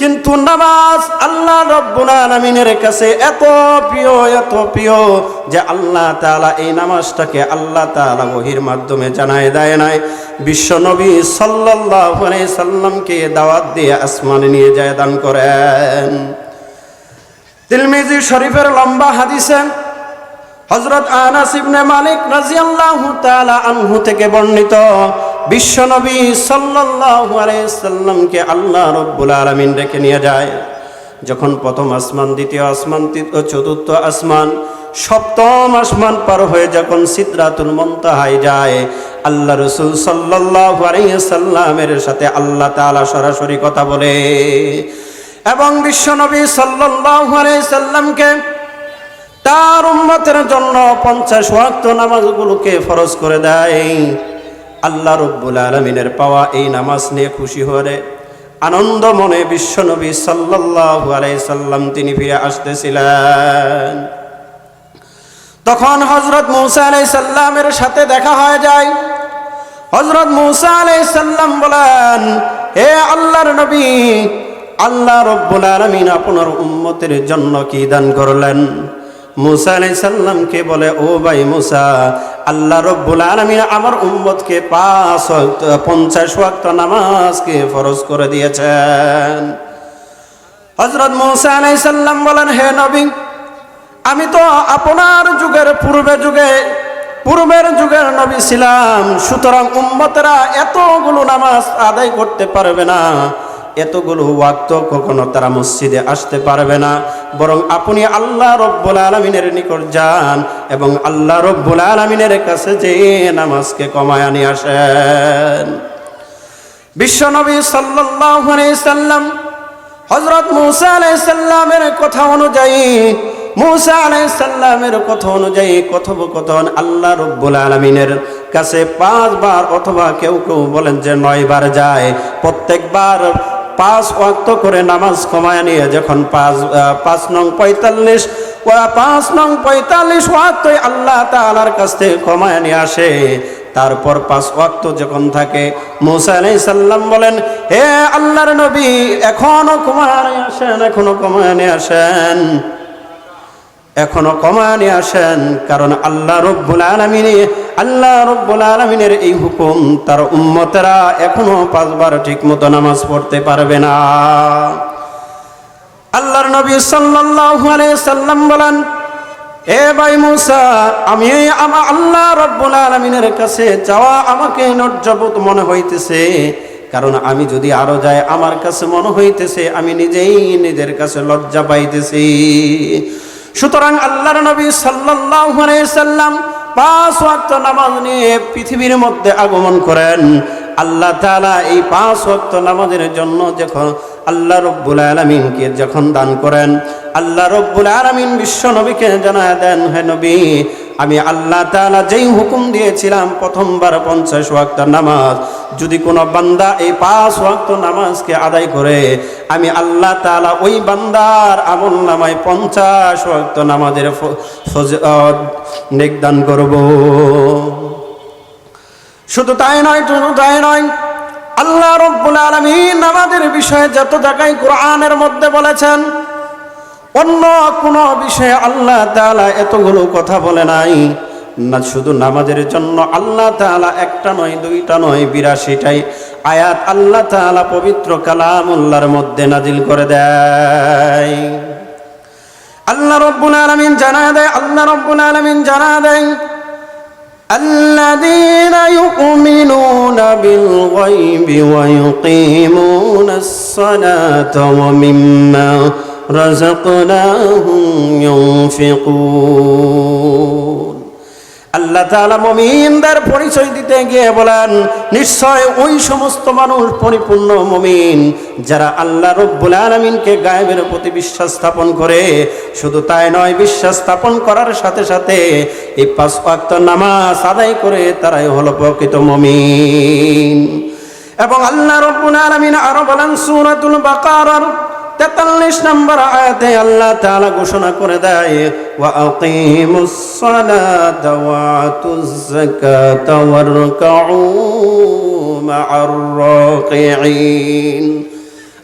কিন্তু নামাজ আল্লাহ রব্বুল আলামিনের কাছে এত প্রিয় এত প্রিয় যে আল্লাহ তাআলা এই নামাজটাকে আল্লাহ তাআলা ওহির মাধ্যমে জানায় দেয় নাই। বিশ্ব নবী আলাইহি সাল্লামকে দাওয়াত দিয়ে আসমানে নিয়ে যায় দান করেন। তিলমিজি শরীফের লম্বা হাদিসে হজরত আনাস ইবনে মালিক রাজিয়াল্লাহু তাআলা আনহু থেকে বর্ণিত বিশ্বনবী সাল্লাল্লাহু আল্লাহ রাব্বুল আলামিন রেখে নিয়ে যায়। যখন প্রথম আসমান, দ্বিতীয় আসমান, তৃতীয়, চতুর্থ আসমান, সপ্তম আসমান পার হয়ে যখন সিদরাতুল মুনতাহায় যায়, আল্লাহ রসুল সাল্লাল্লাহু সাল্লামের সাথে আল্লাহ তাআলা সরাসরি কথা বলে। এবং বিশ্বনবী সাল্লাল্লাহু সাল্লামকে তার উম্মতের জন্য পঞ্চাশ ওয়াক্ত নামাজগুলোকে ফরজ করে দেয়। আল্লাহ রব্বুল আলমিনের পাওয়া এই নামাজ নিয়ে খুশি হয়ে আনন্দ মনে বিশ্বনবী সাল্লাল্লাহু আলাইহি সাল্লাম তিনি ফিরে আসতেছিলেন। তখন হজরত মৌসা আলাই সাল্লামের সাথে দেখা হয়ে যায়। হজরত মৌসা আলাই সাল্লাম বলেন, হে আল্লাহর নবী, আল্লাহ রব্বুল আলমিন আপনার উম্মতের জন্য কি দান করলেন? মুসা আলাই সাল্লামকে বলে, ও ভাই মুসা আল্লাহ রব্বুল আলমিন আমার উম্মতকে পাঁচ পঞ্চাশ ওয়াক্ত নামাজকে ফরজ করে দিয়েছেন। হজরত মুসা আলাই সাল্লাম বলেন, হে নবী, আমি তো আপনার যুগের পূর্বে যুগে, পূর্বের যুগের নবী ছিলাম, সুতরাং উম্মতেরা এতগুলো নামাজ আদায় করতে পারবে না। এতগুলো ওয়াক্ত কখনো তারা মসজিদে আসতে পারবে না। বরং আপনি আল্লাহ রব্বুল আলমিনের নিকট যান এবং আল্লাহ রব্বুল আলমিনের কাছে যে নামাজকে কমায় নিয়ে আসেন। বিশ্বনবী সাল্লাম হযরত মুসা আলাইহিস সালামের কথা অনুযায়ী, মুসা আলাইহিস সালামের কথা অনুযায়ী কথোপকথন আল্লাহ রব্বুল আলামিনের কাছে পাঁচবার অথবা কেউ কেউ বলেন যে নয়বার যায়। প্রত্যেকবার পাঁচ ওয়াক্ত করে নামাজ কমায় নিয়ে যখন পাঁচ পাঁচ নং পঁয়তাল্লিশ পাঁচ নং পঁয়তাল্লিশ ওয়াক্তই আল্লাহ তালার কাছ থেকে কমায় নিয়ে আসে। তারপর পাঁচ ওয়াক্ত যখন থাকে, মুসা সাল্লাম বলেন, হে আল্লাহর নবী, এখনও কমায় আসেন, এখনও কমায় আসেন। এখনও কমায় নিয়ে আসেন, কারণ আল্লাহ রব্বুল আলমিনে, আল্লাহ রব্বুল আলমিনের এই হুকুম তার উম্মতেরা এখনও পাঁচবার ঠিক মতো নামাজ পড়তে পারবে না। আল্লাহর নবী আলাইহি সাল্লাম বলেন, এ ভাই মুসা, আমি আমার আল্লাহ রব্বুল আলমিনের কাছে যাওয়া আমাকে নর্জবত মনে হইতেছে, কারণ আমি যদি আরও যাই, আমার কাছে মনে হইতেছে, আমি নিজেই নিজের কাছে লজ্জা পাইতেছি। সুতরাং আল্লাহর নবী সাল্লাম পাঁচ ওয়াক্ত নামাজ নিয়ে পৃথিবীর মধ্যে আগমন করেন। আল্লাহ তালা এই পাঁচ ওয়াক্ত নামাজের জন্য যখন আল্লাহ রব্বুল আলমিনকে যখন দান করেন, আল্লাহ রব্বুল আলমিন বিশ্ব নবীকে জানায় দেন, হে নবী আমি আল্লাহ তাআলা যেই হুকুম দিয়েছিলাম প্রথমবার পঞ্চাশ ওয়াক্ত নামাজ, যদি কোনো বান্দা এই পাঁচ ওয়াক্ত নামাজকে আদায় করে, আমি আল্লাহ তাআলা ওই বান্দার আমল নামায় পঞ্চাশ ওয়াক্ত নামাজের নেকদান করব। শুধু তাই নয়, শুধু তাই নয়, আল্লাহ রব্বুল আলামিন আমাদের বিষয়ে যত জায়গায় কোরআনের মধ্যে বলেছেন অন্য কোন বিষয়ে আল্লাহ তাআলা এতগুলো কথা বলে নাই না শুধু নামাজের জন্য আল্লাহ তাআলা একটা নয় দুইটা নয় বিরাশিটাই আয়াত আল্লাহ তাআলা পবিত্র কালামুল্লাহর মধ্যে নাজিল করে দেয় আল্লাহ রব্বুল আলামিন জানা দেয় আল্লাহ রব্বুল আলামিন জানা দেয় الذين يؤمنون بالغيب ويقيمون الصلاة ومما رزقناهم ينفقون আল্লাহ তাআলা মুমিনদের পরিচয় দিতে গিয়ে বলেন নিশ্চয় ওই সমস্ত মানুষ পরিপূর্ণ মুমিন যারা আল্লাহ রব্বুল আলামিনকে গায়েবের প্রতি বিশ্বাস স্থাপন করে শুধু তাই নয় বিশ্বাস স্থাপন করার সাথে সাথে এই পাঁচ ওয়াক্ত নামাজ আদায় করে তারাই হলো প্রকৃত মুমিন এবং আল্লাহ রব্বুল আলামিন আরো বলেন সূরাতুল বাকারার তেতাল্লিশ নম্বর আয়াতে আল্লাহ তাআলা ঘোষণা করে দেয়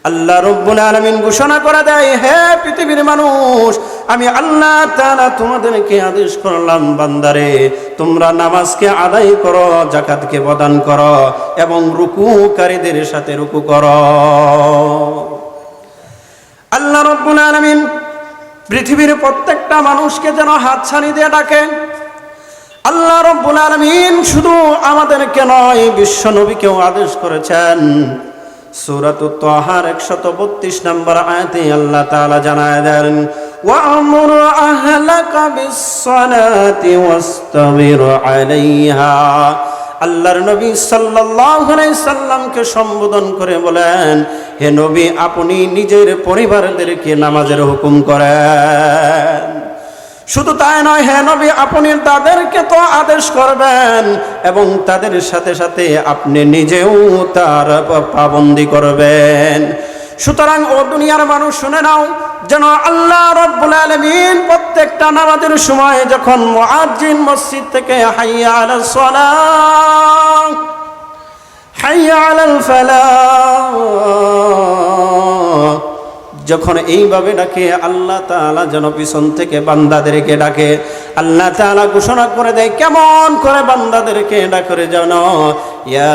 আল্লাহ রব্বুল আলামিন ঘোষণা করে দেয়, হে পৃথিবীর মানুষ, আমি আল্লাহ তাআলা তোমাদেরকে আদেশ করলাম, বান্দারে, তোমরা নামাজকে আদায় করো জাকাতকে প্রদান করো এবং রুকুকারীদের সাথে রুকু করো। আল্লাহ রব্বুল আলামিন পৃথিবীর প্রত্যেকটা মানুষকে যেন হাতছানি দিয়ে ডাকে আল্লাহ রব্বুল আলামিন শুধু আমাদেরকে নয়, বিশ্ব নবীকেও আদেশ করেছেন। সূরাত তাহার 132 নম্বর আয়াতে আল্লাহ তাআলা জানায় দেন, ওয়া'মুর আহলাকা বিস-সালাতি ওয়াস্তাবির আলাইহা। আল্লাহর নবী সাল্লামকে সম্বোধন করে বলেন, হে নবী, আপনি নিজের পরিবারদেরকে নামাজের হুকুম করেন। শুধু তাই নয়, হে নবী, আপনি তাদেরকে তো আদেশ করবেন এবং তাদের সাথে সাথে আপনি নিজেও তার পাবন্দি করবেন। সুতরাং, ও দুনিয়ার মানুষ, শুনে নাও যেন আল্লাহ রব্বুল আলামিন প্রত্যেকটা নামাজের সময় যখন মুআজ্জিন মসজিদ থেকে হাইয়া আলাস সালাহ হাইয়া আলাল ফালাহ, যখন এইভাবে ডাকে, আল্লাহ তাআলা যেন পিছন থেকে বান্দাদেরকে ডাকে। আল্লাহ তাআলা ঘোষণা করে দেয়, কেমন করে বান্দাদেরকে ডাকরে যেন ইয়া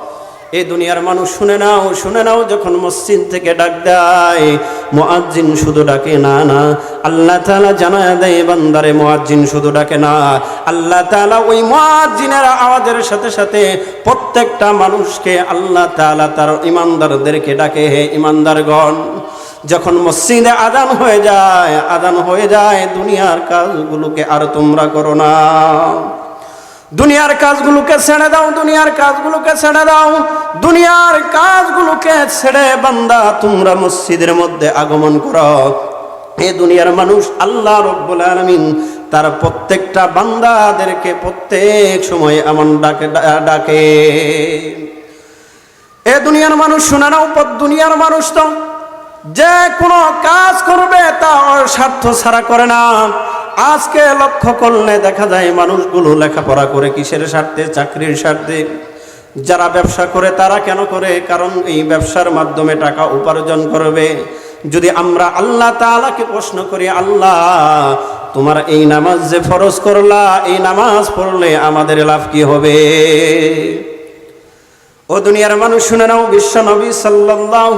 এ দুনিয়ার মানুষ শুনে নাও শুনে নাও যখন মসজিদ থেকে ডাক দেয়, মুআজ্জিন শুধু ডাকে না না। আল্লাহ তাআলা জানায় দেয়, বান্দারে মুআজ্জিন শুধু ডাকে না। আল্লাহ তাআলা ওই মুআজ্জিনের আওয়াজের সাথে সাথে প্রত্যেকটা মানুষকে আল্লাহ তাআলা তার ইমানদারদেরকে ডাকে, হে ইমানদারগণ। যখন মসজিদে আদান হয়ে যায় আদান হয়ে যায়, দুনিয়ার কাজগুলোকে আর তোমরা করো না। দুনিয়ার কাজগুলোকে ছেড়ে দাও, দুনিয়ার কাজগুলোকে ছেড়ে দাও। দুনিয়ার কাজগুলোকে ছেড়ে বান্দা, তোমরা মসজিদের মধ্যে আগমন করো। এ দুনিয়ার মানুষ আল্লাহ রব্বুল আলামিন তার প্রত্যেকটা বান্দাদেরকে প্রত্যেক সময় এমন ডাকে ডাকে। এ দুনিয়ার মানুষ, শুনে নাও দুনিয়ার মানুষ তো যে কোনো কাজ করবে, তা ওর স্বার্থ ছাড়া করে না। আজকে লক্ষ্য করলে দেখা যায় মানুষগুলো লেখাপড়া করে কিসের স্বার্থে, চাকরির স্বার্থে, যারা ব্যবসা করে তারা কেন করে? কারণ এই ব্যবসার মাধ্যমে টাকা উপার্জন করবে। যদি আমরা আল্লাহ তাআলাকে প্রশ্ন করি, আল্লাহ, তোমার এই নামাজ যে ফরজ করলা, এই নামাজ পড়লে আমাদের লাভ কি হবে? ও দুনিয়ার মানুষ, শুনে নাও, বিশ্ব নবী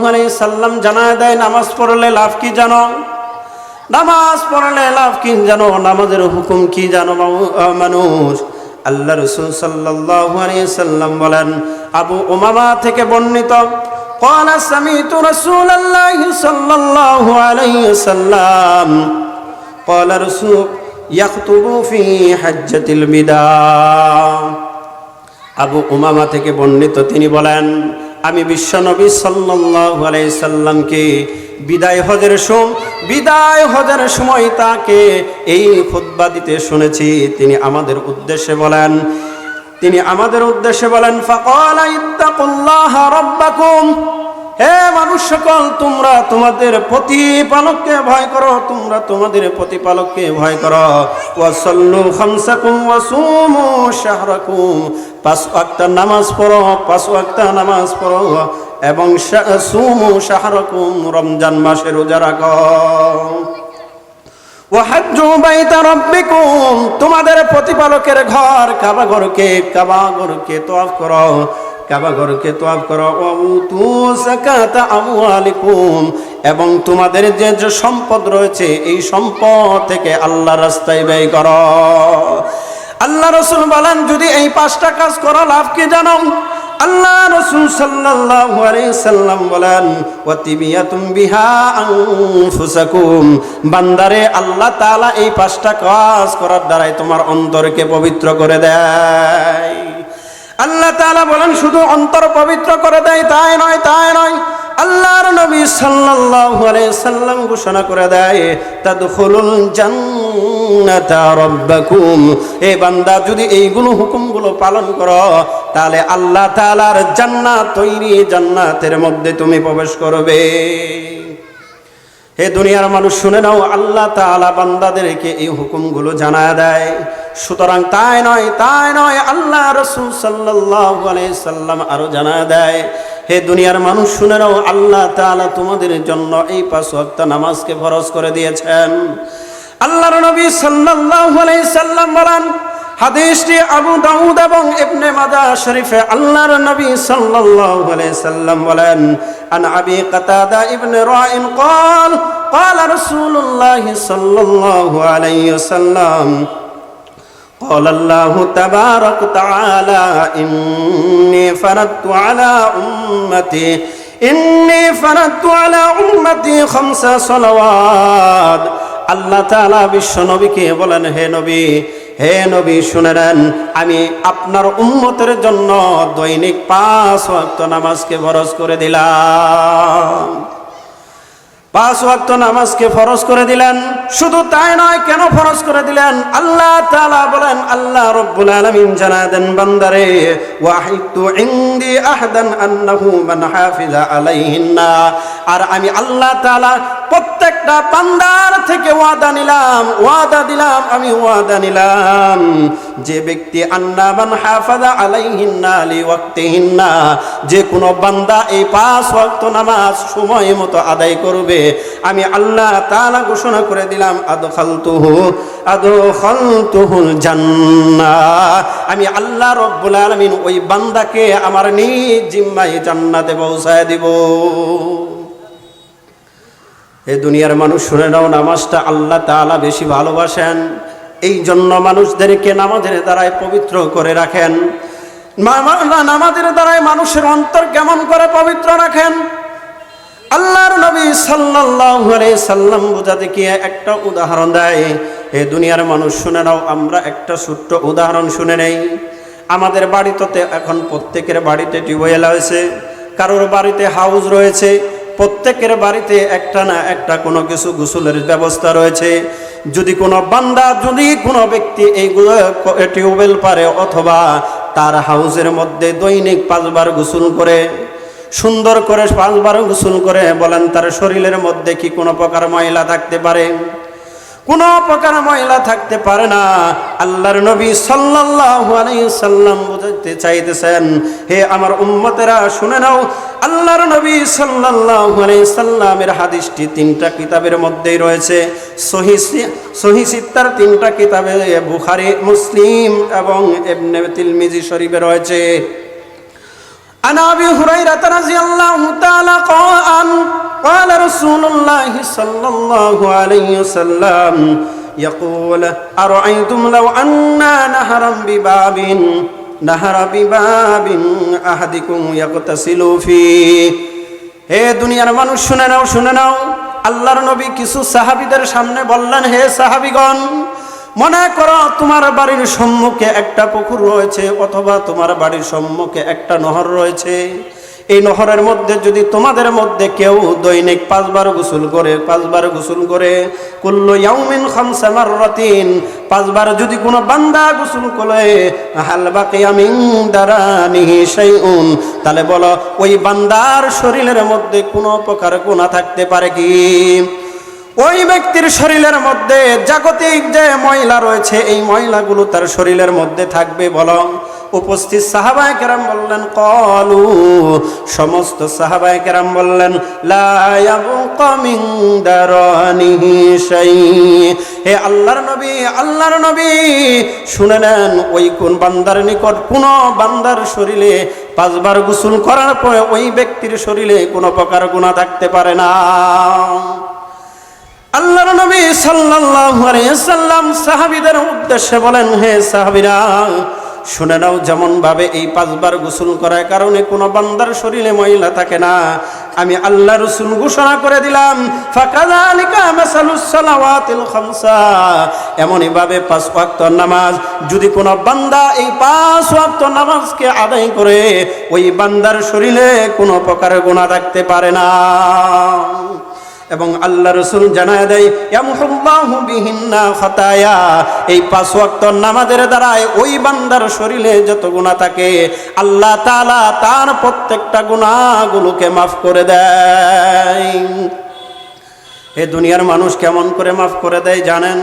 আলাইহি সাল্লাম জানায় দেয়, নামাজ পড়লে লাভ কি জানো? নামাজ পড়লে লাভ কি জানো নামাজের হুকুম কি জানো মানুষ আল্লাহ রসুল সাল্লাল্লাহু আলাইহি সাল্লাম বলেন আবু উমামা থেকে বর্ণিত قال سمعت رسول الله صلى الله عليه وسلم قال رسول يخطب في حجة الوداع আবু উমামা থেকে বর্ণিত তিনি বলেন আমি বিশ্বনবী সাল্লাল্লাহু আলাইহি সাল্লামকে বিদায় হজের সোম, বিদায় হজের সময় তাকে এই খুতবা দিতে শুনেছি। তিনি আমাদের উদ্দেশ্যে বলেন, তিনি আমাদের উদ্দেশ্যে বলেন হে মানুষ সকল তোমরা তোমাদের প্রতিপালককে ভয় করো, তোমরা তোমাদের প্রতিপালককে ভয় করো। ওয়াসাল্লু খামসাকুম ওয়াসুমু শাহরাকুম। পাঁচ ওয়াক্ত নামাজ পড়ো, পাঁচ ওয়াক্ত নামাজ পড়ো। এবং সুমু শাহরাকুম রমজান মাসে রোজা রাখো। তোমাদের প্রতিপালকের ঘর কাবা ঘরকে কাবা ঘরকে তওয়াফ করো। কাবা ঘরকে তোয়াব করো আমওয়ালিকুম, এবং তোমাদের যে যে সম্পদ রয়েছে, এই সম্পদ থেকে আল্লাহ রাস্তায় ব্যয় করো। আল্লাহ রসুল বলেন, যদি এই পাঁচটা কাজ করো, লাভ কি জানো? আল্লাহ রসুল সাল্লাল্লাহু সাল্লাম বলেন ওয়াতিবিয়াতুম বিহা বান্দারে, আল্লাহ তালা এই পাঁচটা কাজ করার দ্বারাই তোমার অন্তরকে পবিত্র করে দেয়। আল্লাহ তালা বলেন, শুধু অন্তর পবিত্র করে দেয়, তাই নয় তাই নয়। আল্লাহর নবী সাল্লাল্লাহু আলাইহি সাল্লাম ঘোষণা করে দেয়, তাদখুলুল জান্নাতা রাব্বাকুম। এ বান্দা, যদি এইগুলো হুকুমগুলো পালন করো, তাহলে আল্লাহ তাআলার জান্নাত তৈরি জান্নাতের মধ্যে তুমি প্রবেশ করবে। হে দুনিয়ার মানুষ, শুনে নাও, আল্লাহ তাআলা বান্দাদেরকে এই হুকুমগুলো জানা দেয়। সুতরাং তাই নয় তাই নয়, আল্লাহ রসুল সাল্লাল্লাহু আলাইহি সাল্লাম আরও জানা দেয় হে দুনিয়ার মানুষ শুনে নাও আল্লাহ তাআলা তোমাদের জন্য এই পাঁচ ওয়াক্ত নামাজকে ফরজ করে দিয়েছেন আল্লাহর নবী সাল্লাল্লাহু আলাইহি সাল্লাম বলেন হাদিসটি আবু দাউদ এবং ইবনে মাজাহ শরীফে আল্লাহর নবী সাল্লাল্লাহু আলাইহি সাল্লাম বলেন আন আবি কাতাদা ইবনে রাইন قال قال رسول الله صلى الله عليه وسلم قال الله تبارك وتعالى إني فرضت على أمتي إني فرضت على أمتي خمس صلوات আল্লাহ তাআলা বিশ্ব নবীকে বলেন হে নবী হে নবী শুনে নেন আমি আপনার উম্মতের জন্য দৈনিক পাঁচ ওয়াক্ত নামাজকে ফরজ করে দিলাম পাঁচ ওয়াক্ত নামাজকে ফরজ করে দিলেন। শুধু তাই নয়, কেন ফরজ করে দিলেন? আল্লাহ তাআলা বলেন, আল্লাহ রব্বুল আলামিন জানা দেন বান্দারে, ওয়াহিদু ইনদি আহদান আন্নাহু মান হাফিজা আলাইহিন্না। আর আমি আল্লাহ তাআলা প্রত্যেকটা বান্দার থেকে ওয়াদা নিলাম, ওয়াদা দিলাম, আমি ওয়াদা নিলাম। যে ব্যক্তি আন্না মান হাফাজা আলাইহিন্না লি ওয়াক্তিহিন্না যে কোনো বান্দা এই পাঁচ ওয়াক্ত নামাজ সময় মতো আদায় করবে, আমি আল্লাহ তাআলা ঘোষণা করে দিলাম, আদখালতুহু, আদখালতুহুল জান্নাহ আমি আল্লাহ রব্বুল আলামিন ওই বান্দাকে আমার নিজ জিম্মায় জান্নাতে পৌঁছায় দিব। এই দুনিয়ার মানুষ শুনে নাও, নামাজটা আল্লাহ তাআলা বেশি ভালোবাসেন। এই জন্য মানুষদেরকে নামাজের দ্বারাই পবিত্র করে রাখেন। নামাজের দ্বারাই মানুষের অন্তর কেমন করে পবিত্র রাখেন? আল্লাহর নবী সাল্লাল্লাহু আলাইহি সাল্লাম বোঝাতে গিয়ে একটা উদাহরণ দেয়। এ দুনিয়ার মানুষ শুনে নাও, আমরা একটা ছোট্ট উদাহরণ শুনে নেই। আমাদের বাড়িতে এখন প্রত্যেকের বাড়িতে টিউবওয়েল হয়েছে কারোর বাড়িতে হাউস রয়েছে প্রত্যেকের বাড়িতে একটা না একটা কোনো কিছু গোসলের ব্যবস্থা রয়েছে। যদি কোনো বান্দা, যদি কোনো ব্যক্তি এইগুলো টিউবওয়েল পারে অথবা তার হাউসের মধ্যে দৈনিক পাঁচবার গোসল করে, সুন্দর করে পাঁচবার গোসল করে বলেন, তার শরীরের মধ্যে কি কোনো প্রকার ময়লা থাকতে পারে? কোনো প্রকার ময়লা থাকতে পারে না। আল্লাহর নবী সাল্লাল্লাহু আলাইহি সাল্লাম বোঝাতে চাইতেছেন, হে আমার উম্মতেরা, শুনে নাও আল্লাহর নবী সাল্লাল্লাহু আলাইহি সাল্লামের হাদিসটি তিনটা কিতাবের মধ্যেই রয়েছে সহি সহি সিত্তার তিনটা কিতাবে বুখারী মুসলিম এবং ইবনে তিরমিজি শরীফে রয়েছে عن ابي هريره رضي الله تعالى قال قال رسول الله صلى الله عليه وسلم يقول ارايتم لو انا نهرا بباب নাহার বিবাবিন আহাদিকুম ইয়াকতাসিলু ফি। হে দুনিয়ার মানুষ, শুনে নাও শুনে নাও। আল্লাহর নবী কিছু সাহাবিদের সামনে বললেন, হে সাহাবিগণ, মনে করো তোমার বাড়ির সম্মুখে একটা পুকুর রয়েছে, অথবা তোমার বাড়ির সম্মুখে একটা নহর রয়েছে। এই নহরের মধ্যে যদি তোমাদের মধ্যে কেউ দৈনিক পাঁচবার গোসল করে, পাঁচবার গোসল করে, কুল্লু ইয়াউমিন খামসা মাররাতিন, পাঁচবার যদি কোনো বান্দা গোসল করে, হাল বাকিয়া মিন দারানিহি শাইউন, তাহলে বলো, ওই বান্দার শরীরের মধ্যে কোনো প্রকার গুনাহ থাকতে পারে কি? ওই ব্যক্তির শরীরের মধ্যে জাগতিক যে ময়লা রয়েছে, এই ময়লাগুলো তার শরীরের মধ্যে থাকবে, বলো। উপস্থিত সাহাবায় কেরাম বললেন, কলু। সমস্ত সাহাবায় কেরাম বললেন হে আল্লাহর নবী আল্লাহর নবী, শুনে নেন, ওই কোন বান্দার নিকট কোন বান্দার শরীরে পাঁচবার গোসল করার পরে ওই ব্যক্তির শরীরে কোনো প্রকার গুণা থাকতে পারে না। আল্লাহর নবী সাল্লাল্লাহু আলাইহি সাল্লাম সাহাবীদের উদ্দেশ্যে বলেন, হে সাহাবীরা শুনে নাও যেমন ভাবে এই পাঁচবার গোসল করার কারণে কোনো বান্দার শরীরে মহিলা থাকে না। আমি আল্লাহ রসুল ঘোষণা করে দিলাম, ফাকাযালিকা মাসালুস সালাওয়াতিল খামসা। এমনই ভাবে পাঁচ ওয়াক্ত নামাজ, যদি কোনো বান্দা এই পাঁচ ওয়াক্ত নামাজকে আদায় করে, ওই বান্দার শরীরে কোনো প্রকার গুনাহ থাকতে পারে না। এবং আল্লাহ রসুল জানায় দেয় এই পাঁচ ওয়াক্ত নামাজের দ্বারায় ওই বান্দার শরীরে যত গুনাহ থাকে, আল্লাহ তালা তার প্রত্যেকটা গুনাহগুলোকে মাফ করে দেয়। এ দুনিয়ার মানুষ কেমন করে মাফ করে দেয় জানেন?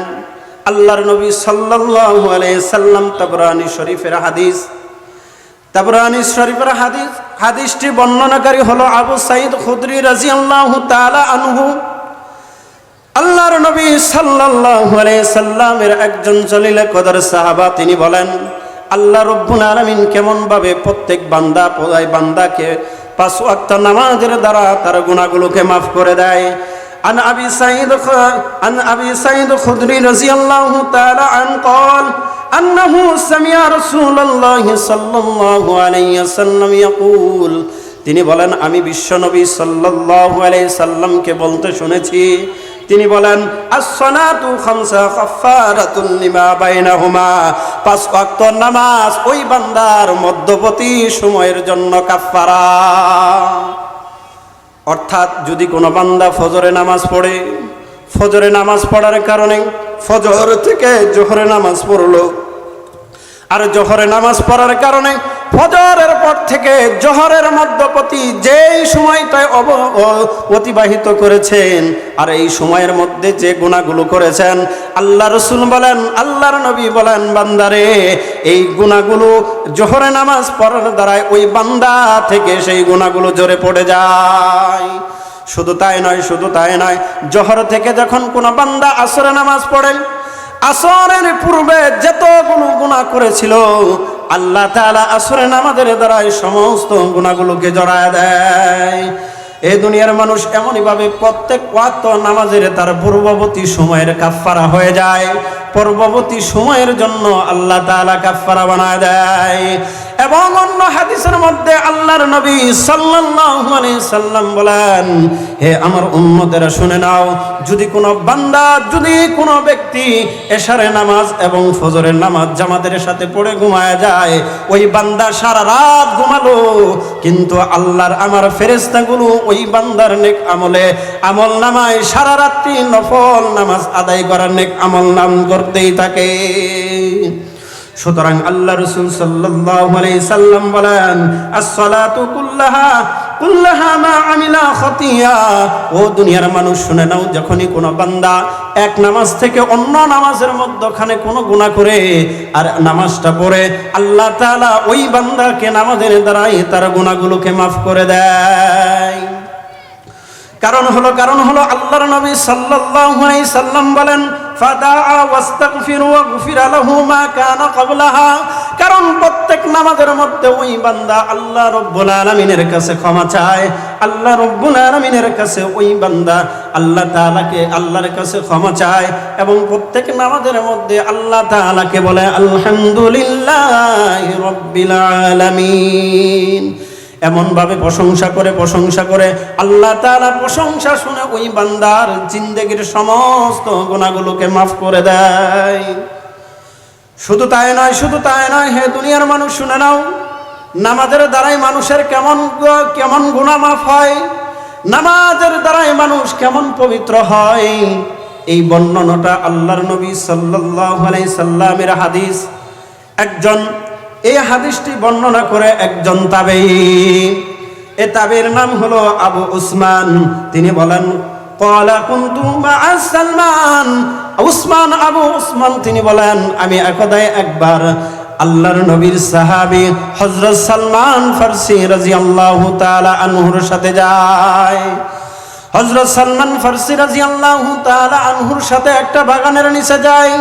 আল্লাহর নবী সাল্লাল্লাহু আলাইহি সাল্লাম তাবরানি শরীফের হাদিস তাবরানি শরীফের হাদিস, হাদিসটি বর্ণনাকারী হলো আবু সাইদ খুদরি রাদিয়াল্লাহু তাআলা আনহু। আল্লাহর নবী সাল্লাল্লাহু আলাইহি সাল্লামের একজন জলিলে কদর সাহাবা, তিনি বলেন, আল্লাহ রব্বুল আলামিন কেমন ভাবে প্রত্যেক বান্দা পোদায় বান্দাকে পাঁচ ওয়াক্ত নামাজের দ্বারা তার গুনাহগুলোকে মাফ করে দেয়? عن أبي سعيد عن أبي سعيد الخدري رضي الله تعالى عنه قال أنه سمع رسول الله صلى الله عليه وسلم يقول তিনি বলেন আমি বিশ্বনবী সাল্লাল্লাহু আলাইহি সাল্লামকে বলতে শুনেছি তিনি বলেন as-salatu khamsa khaffaratun lima বাইনাহুমা পাঁচ ওয়াক্ত নামাজ ওই বান্দার মধ্যবর্তী সময়ের জন্য কাফফারা অর্থাৎ যদি কোনো বান্দা ফজরে নামাজ পড়ে, ফজরে নামাজ পড়ার কারণে ফজর থেকে জোহরে নামাজ পড়ল। আর জোহরে নামাজ পড়ার কারণে ফজরের পর থেকে জোহরের মধ্যপতি যেই সময়টায় অব অতিবাহিত করেছেন, আর এই সময়ের মধ্যে যে গুণাগুলো করেছেন, আল্লাহ রসুল বলেন, আল্লাহর নবী বলেন, বান্দারে, এই গুণাগুলো জোহরে নামাজ পড়ার দ্বারায় ওই বান্দা থেকে সেই গুণাগুলো জোরে পড়ে যায়। শুধু তাই নয়, শুধু তাই নয়, জোহর থেকে যখন কোনো বান্দা আসরে নামাজ পড়ে, আসরের পূর্বে যতগুলো গুণা করেছিল আল্লাহ তালা নামাজের এই সমস্ত গুণাগুলোকে জড়ায় দেয়। এই দুনিয়ার মানুষ এমনই ভাবে প্রত্যেক ওয়াক্ত নামাজের তার পূর্ববর্তী সময়ের কাফারা হয়ে যায়। পূর্ববর্তী সময়ের জন্য আল্লাহ তালা কাফফারা বানায় দেয়। এবং অন্য হাদিসের মধ্যে আল্লাহর নবী সাল্লাল্লাহু আলাইহি সাল্লাম বলেন, হে আমার উম্মতেরা, শুনে নাও, যদি কোনো বান্দা, যদি কোনো ব্যক্তি এশারে নামাজ এবং ফজরের নামাজ জামাতের সাথে পড়ে ঘুমায় যায়, ওই বান্দা সারা রাত ঘুমালো, কিন্তু আল্লাহর আমার ফেরেশতাগুলো ওই বান্দার নেক আমলে, আমল নামায় সারা রাত্রি নফল নামাজ আদায় করার নেক আমল নাম করতেই থাকে। সুতরাং আল্লাহ রসুল সাল্লাল্লাহু আলাইহি সাল্লাম বলেন as-salatu কুল্লাহা কুল্লাহা মা আমিলা খতিয়া। ও দুনিয়ার মানুষ, শুনে নাও, যখনই কোনো বান্দা এক নামাজ থেকে অন্য নামাজের মধ্যখানে কোনো গুনাহ করে আর নামাজটা পড়ে, আল্লাহ তাআলা ওই বান্দাকে নামাজের দ্বারাই তার গুনাহগুলোকে মাফ করে দেয়। কারণ হলো কারণ হলো, আল্লাহর নবী সাল্লাল্লাহু আলাইহি সাল্লাম বলেন ফাদাআ ওয়াস্তাগফিরু ওয়াগফির লাহু মা কানা কারণ প্রত্যেক নামাজের মধ্যে ওই বান্দা আল্লাহ রব্বুল আলামিনের কাছে ক্ষমা চায়। আল্লাহ রব্বুল আলামিনের কাছে ওই বান্দা আল্লাহ তাআলাকে আল্লাহর কাছে ক্ষমা চায় এবং প্রত্যেক নামাজের মধ্যে আল্লাহ তাআলাকে বলে, আলহামদুলিল্লাহি রাব্বিল আলামিন। এমনভাবে প্রশংসা করে প্রশংসা করে। আল্লাহ তাআলা প্রশংসা শুনে ওই বান্দার জিন্দেগির সমস্ত গুণাগুলোকে মাফ করে দেয়। শুধু তাই নয়, শুধু তাই নয়, হে দুনিয়ার মানুষ শুনে নাও। নামাজের দ্বারাই মানুষের কেমন কেমন গুণা মাফ হয়? নামাজের দ্বারাই মানুষ কেমন পবিত্র হয়? এই বর্ণনাটা আল্লাহর নবী আলাইহি সাল্লামের হাদিস। একজন এই হাদিসটি বর্ণনা করে একজন তাবেই। এ তাবের নাম হলো আবু উসমান। তিনি বলেন কলা কুন্তু সালমান। উসমান, আবু উসমান, তিনি বলেন, আমি একদায় একবার আল্লাহর নবীর সাহাবী হযরত সালমান ফারসি রাদিয়াল্লাহু তাআলা আনহুর সাথে যায় হযরত সালমান ফারসি রাদিয়াল্লাহু তাআলা আনহুর সাথে একটা বাগানের নিচে যায়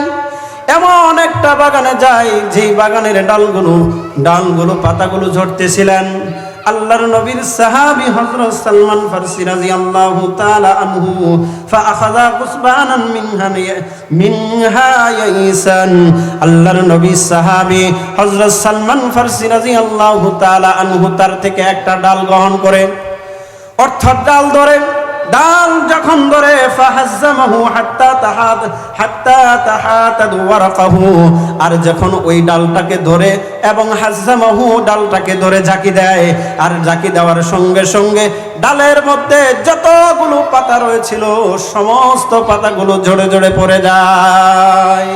এমন একটা বাগানে যায় যেই বাগানের ডালগুলো ডালগুলো পাতাগুলো ঝরতেছিলেন। আল্লাহর নবীর সাহাবি হযরত সালমান ফারসি রাদিয়াল্লাহু তাআলা আনহু, ফাআখাযা কুসবানান মিনহা মিনহা ইয়াইসান। আল্লাহর নবী সাহাবী হযরত সালমান ফারসি রাদিয়াল্লাহু তাআলা আনহু তার থেকে একটা ডাল গ্রহণ করে। অর্থাৎ ডাল ধরে। ডাল যখন ধরে হাত্তা তাহাত, হাত্তা আর যখন ওই ডালটাকে ধরে এবং হাজ্জামাহু ডালটাকে ধরে ঝাঁকি দেয়, আর ঝাঁকি দেওয়ার সঙ্গে সঙ্গে ডালের মধ্যে যতগুলো পাতা রয়েছিল, সমস্ত পাতাগুলো ঝরে ঝরে পড়ে যায়।